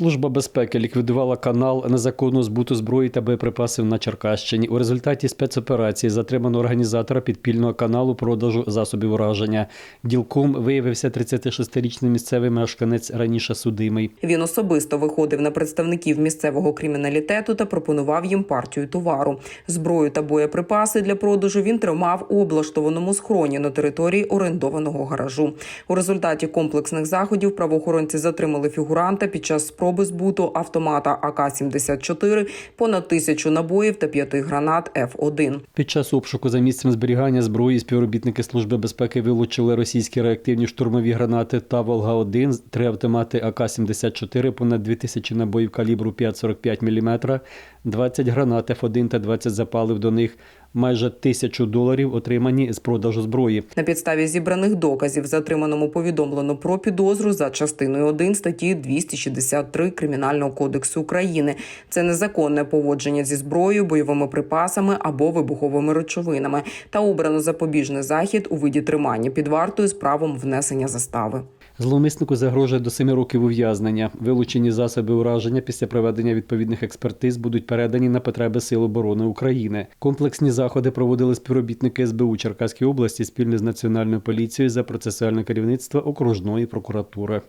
Служба безпеки ліквідувала канал незаконного збуту зброї та боєприпасів на Черкащині. У результаті спецоперації затримано організатора підпільного каналу продажу засобів ураження. Ділком виявився 36-річний місцевий мешканець раніше судимий. Він особисто виходив на представників місцевого криміналітету та пропонував їм партію товару. Зброю та боєприпаси для продажу він тримав у облаштованому схроні на території орендованого гаражу. У результаті комплексних заходів правоохоронці затримали фігуранта під час спроби збуту автомата АК-74, понад тисячу набоїв та п'яти гранат Ф1. Під час обшуку за місцем зберігання зброї співробітники служби безпеки вилучили російські реактивні штурмові гранати та Волга-1, три автомати АК-74, понад 2000 набоїв калібру 5,45 мм, 20 гранат Ф1 та 20 запалив до них, майже тисячу доларів отримані з продажу зброї. На підставі зібраних доказів затриманому повідомлено про підозру за частиною 1 статті 263 Кримінального кодексу України. Це незаконне поводження зі зброєю, бойовими припасами або вибуховими речовинами та обрано запобіжний захід у виді тримання під вартою з правом внесення застави. Зловмиснику загрожує до 7 років ув'язнення. Вилучені засоби ураження після проведення відповідних експертиз будуть передані на потреби Сил оборони України. Комплексні заходи проводили співробітники СБУ Черкаської області спільно з Національною поліцією за процесуальне керівництво окружної прокуратури.